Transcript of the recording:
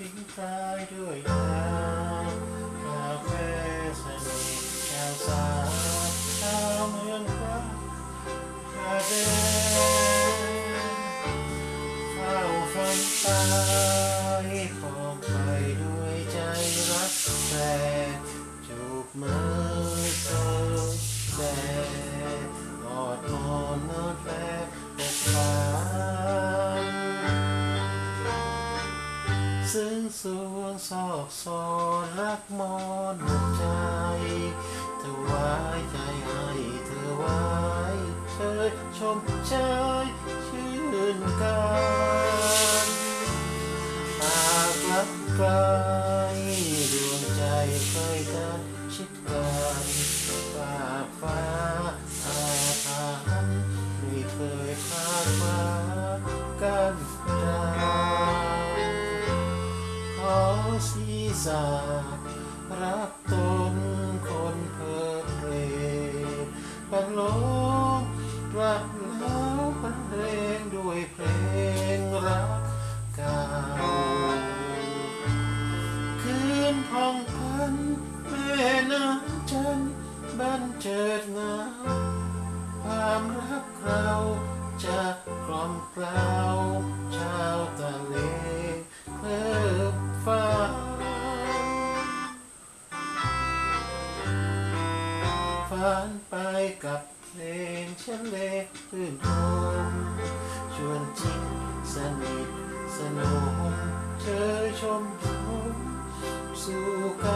ทิ้งท้ายด้วยน้ำกาแฟสนิทแก้วสาชาวเมืองรักกาเดนเฝ้าฝันตา สวงซอกซอนรักมอนหมดใจเธอไว้ใจให้เธอไว้เชยชมเชยชื่นกันหากรักไกลดวงใจใกล้กันชิดกัน ศีรษะรักตนคนเพิดเพลปันโลงรักแล้วปันเพลงด้วยเพลงรักเก่าคืนพองพันแม่น้ำจันบันเจิดงาความรักเราจะกล่อมเกลาวานไปกับเพลงเชนเลรื่นรมชวนจริงสนิทสนุกเธอชมชมสู่กั